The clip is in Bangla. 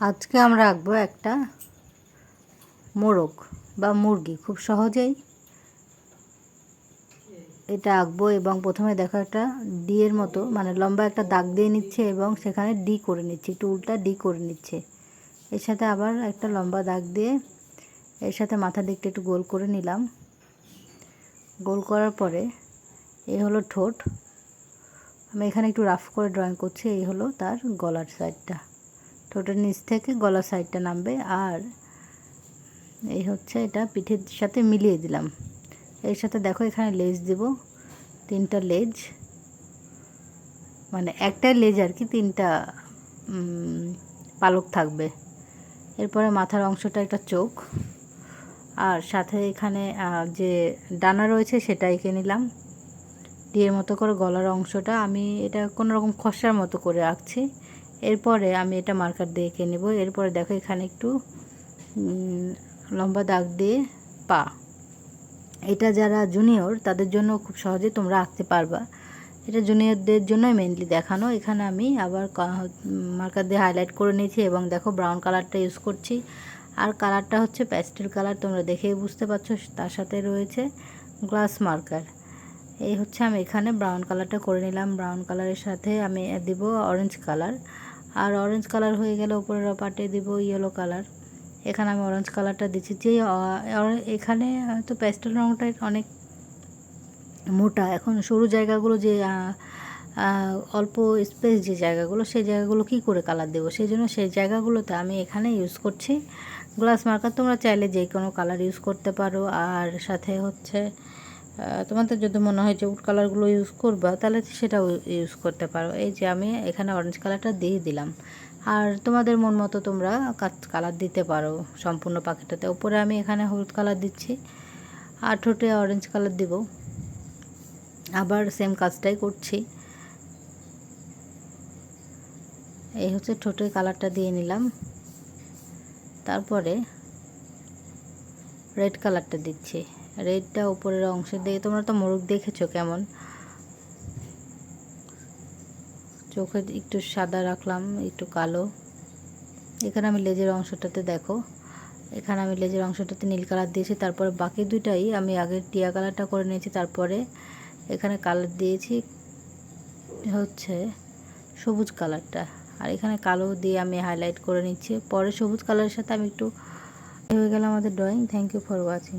আজকে আমরা আঁকবো একটা মোরগ বা মুরগি, খুব সহজেই এটা আঁকবো এবং প্রথমে দেখো একটা ডি এর মতো মানে লম্বা একটা দাগ দিয়ে নিচ্ছে এবং সেখানে ডি করে নিচ্ছে, একটু উল্টা ডি করে নিচ্ছে। এর সাথে আবার একটা লম্বা দাগ দিয়ে এর সাথে মাথা দিকটা একটু গোল করে নিলাম। গোল করার পরে এই হলো ঠোঁট। আমি এখানে একটু রাফ করে ড্রয়িং করছি, এই হলো তার গলার সাইডটা ঠোঁটের নিচ থেকে গলার সাইডটা নামবে। আর এই হচ্ছে এটা পিঠের সাথে মিলিয়ে দিলাম। এর সাথে দেখো এখানে লেজ দেব, তিনটা লেজ। মানে একটা লেজ আর কি, তিনটা পালক থাকবে। এরপরে মাথার অংশটা একটা চোখ। আর সাথে এখানে যে ডানা রয়েছে সেটা এঁকে নিলাম। দিয়ে মতো করে গলার অংশটা আমি এটা কোনো রকম খসার মতো করে আঁকছি। এরপরে আমি এটা মার্কার দিয়ে এঁকে নেব। এরপরে দেখো এখানে একটু লম্বা দাগ দিয়ে পা। এটা যারা জুনিয়র তাদের জন্য খুব সহজে তোমরা আঁকতে পারবা। এটা জুনিয়রদের জন্যই মেনলি দেখানো। এখানে আমি আবার মার্কার দিয়ে হাইলাইট করে নিয়েছি এবং দেখো ব্রাউন কালারটা ইউজ করছি। আর কালারটা হচ্ছে প্যাস্টেল কালার তোমরা দেখেই বুঝতে পারছ, তার সাথে রয়েছে গ্লাস মার্কার এই হচ্ছে আমি এখানে ব্রাউন কালারটা করে নিলাম। ব্রাউন কালারের সাথে আমি দিব অরেঞ্জ কালার আর অরেঞ্জ কালার হয়ে গেলে উপরের পাটে দিব ইয়েলো কালার এখানে আমি অরেঞ্জ কালারটা দিচ্ছি। যে এখানে হয়তো প্যাস্টেল রঙটা অনেক মোটা। এখন সরু জায়গাগুলো যে অল্প স্পেস যে জায়গাগুলো, সেই জায়গাগুলো কি করে কালার দেবো? সেই জন্য সেই জায়গাগুলোতে আমি এখানে ইউজ করছি। গ্লাস মার্কার তোমরা চাইলে যে কোনো কালার ইউজ করতে পারো। আর সাথে হচ্ছে তোমাদের যদি মনে হয় যে উড কালারগুলো ইউজ করবা, তাহলে সেটাও ইউজ করতে পারো। এই যে আমি এখানে অরেঞ্জ কালারটা দিয়ে দিলাম। আর তোমাদের মন মতো তোমরা কালার দিতে পারো সম্পূর্ণ পাখিটাতে উপরে আমি এখানে হলুদ কালার দিচ্ছি, আর ঠোঁটে অরেঞ্জ কালার দিব। আবার সেম কাজটাই করছি। এই হচ্ছে ঠোঁটে কালারটা দিয়ে নিলাম। তারপরে রেড কালারটা দিচ্ছি। রেডটা উপরের অংশের দিকে তোমরা তো মোরগ দেখেছ কেমন? চোখে একটু সাদা রাখলাম, একটু কালো। এখানে আমি লেজের অংশটাতে দেখো। এখানে আমি লেজের অংশটাতে নীল কালার দিয়েছি, তারপরে বাকি দুটাই আমি আগে টিয়া কালারটা করে নিয়েছি, তারপরে এখানে কালার দিয়েছি হচ্ছে সবুজ কালারটা। আর এখানে কালো দিয়ে আমি হাইলাইট করে নিচ্ছি। পরে সবুজ কালারের সাথে আমি একটু হয়ে গেল আমাদের drawing thank you for watching